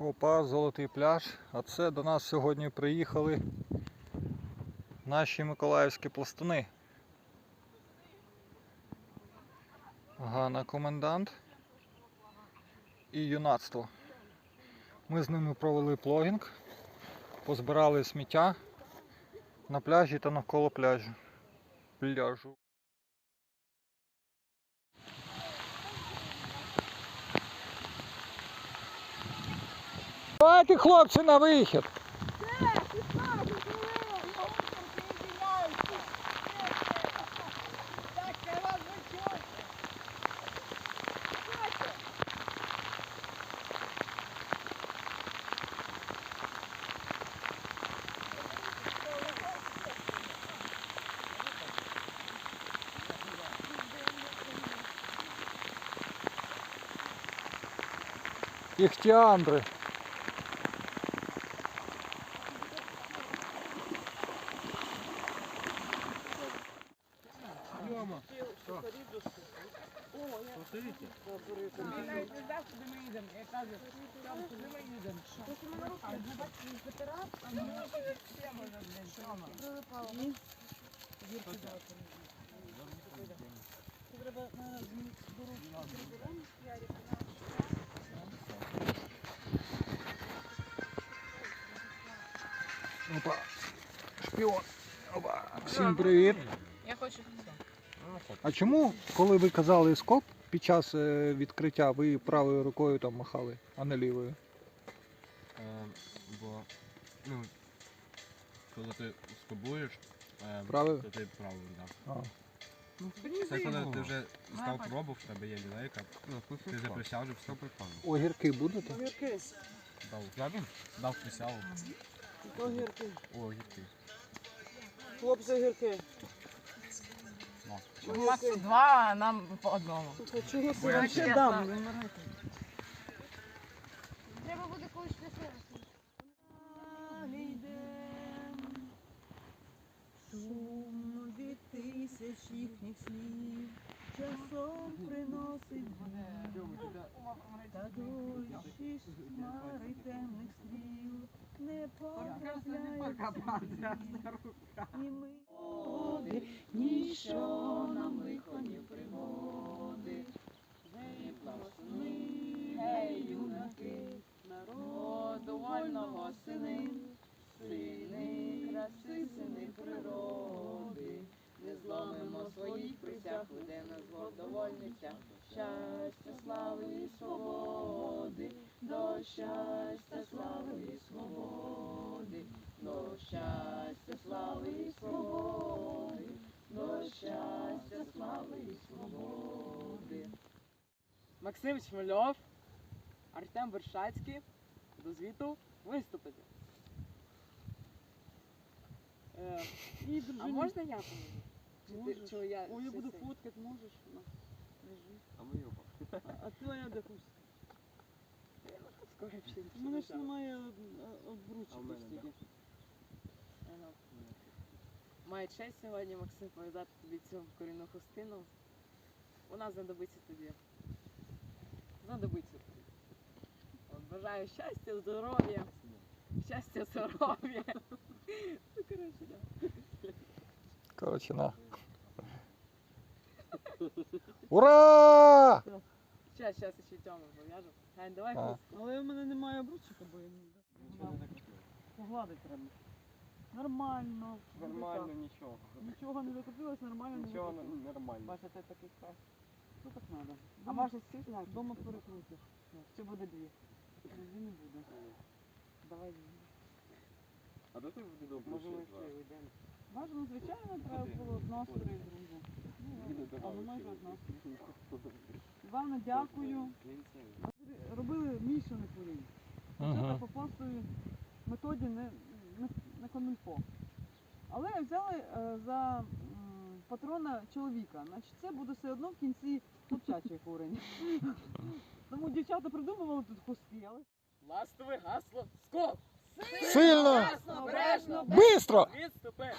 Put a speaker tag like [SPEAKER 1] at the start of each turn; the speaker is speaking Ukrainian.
[SPEAKER 1] Опа, золотий пляж. А це до нас сьогодні приїхали наші миколаївські пластуни. Гана комендант і юнацтво. Ми з ними провели плогінг, позбирали сміття на пляжі та навколо пляжу. Пляжу. Давайте, хлопці, на вихід. Іхтіандри. Опа. Шпіон. Опа. Всім привіт.
[SPEAKER 2] Я хочу.
[SPEAKER 1] А чому, коли ви казали скоп під час е, відкриття, ви правою рукою там махали, а не лівою?
[SPEAKER 3] Е, бо, ну, коли ти скобуєш, е,
[SPEAKER 1] Правою?
[SPEAKER 3] то ти правою, так.
[SPEAKER 1] А.
[SPEAKER 3] Це коли ти вже став пробу, в тебе є лілейка, ти вже присяжився,
[SPEAKER 1] Огірки будете?
[SPEAKER 4] Огірки.
[SPEAKER 3] дав, дав, дав присягу.
[SPEAKER 4] Огірки.
[SPEAKER 3] О, гірки.
[SPEAKER 4] Хлопці огірки.
[SPEAKER 2] У вас два, а нам по одному.
[SPEAKER 4] Чого це
[SPEAKER 2] ще дам.
[SPEAKER 5] Треба буде колись щасливо.
[SPEAKER 4] Шумно від тисяч їхніх слів, часом приносить біль. Та дощі води, ніщо нам лихо не пригоди. Гей, пластуни, гей, юнаки, народу вольного сини, сини краси, сини природи, не зломимо своїх присяг, веде нас Бог щастя, слави і свободи, до щастя, слави до щастя, слави і свободи, до щастя, слави і свободи.
[SPEAKER 2] Максим Шмельов, Артем Вершацький до звіту виступити. Е, а можна я помогу? Чи ти-
[SPEAKER 4] Можеш.
[SPEAKER 2] чи я
[SPEAKER 4] Ой, я буду фоткати, можеш? На, лежи.
[SPEAKER 3] А ми його.
[SPEAKER 4] А, а твоя де кусь?
[SPEAKER 2] Скоро ще
[SPEAKER 4] У мене ж
[SPEAKER 2] не
[SPEAKER 4] немає
[SPEAKER 3] А в мене,
[SPEAKER 4] стільки.
[SPEAKER 2] Ага. Маю честь сьогодні, Максим, повідати тобі цю корінну хустину. Вона знадобиться тобі. Знадобиться тобі. От, бажаю щастя, здоров'я. Щастя, здоров'я. Ну, коротше, да.
[SPEAKER 1] Коротше, на. Ура!
[SPEAKER 2] Щас, щас ще Тьому пов'яжу. Гань, давай
[SPEAKER 1] А.
[SPEAKER 2] хустку.
[SPEAKER 4] Але в мене немає обручок, бо я не погладити треба. Нормально.
[SPEAKER 3] Нормально, нічого.
[SPEAKER 4] Нічого не закупилось, нормально не
[SPEAKER 3] Нічого
[SPEAKER 4] закупилось.
[SPEAKER 3] нормально.
[SPEAKER 2] Бачите, ти такий крас.
[SPEAKER 4] Що так треба?
[SPEAKER 2] А може всі знаєш?
[SPEAKER 4] Дома перекрутиш.
[SPEAKER 2] Чи буде дві?
[SPEAKER 4] Тоді не буде.
[SPEAKER 2] Давай.
[SPEAKER 3] А де ти добре?
[SPEAKER 2] Може ми ще вийдемо.
[SPEAKER 4] Бажано, звичайно, треба було з настрою, друзі. Ну, а воно ж. Івана, дякую. Робили мішане курінь. Хоча
[SPEAKER 1] Ага.
[SPEAKER 4] по простої методі не, не, не комільфо. Але взяли е, за патрона чоловіка. Значить, це буде все одно в кінці хлопчачий курень. Тому дівчата придумували тут хустки, але
[SPEAKER 2] Ластове гасло. Скоп!
[SPEAKER 1] Сильно! Бистро!
[SPEAKER 2] Відступи!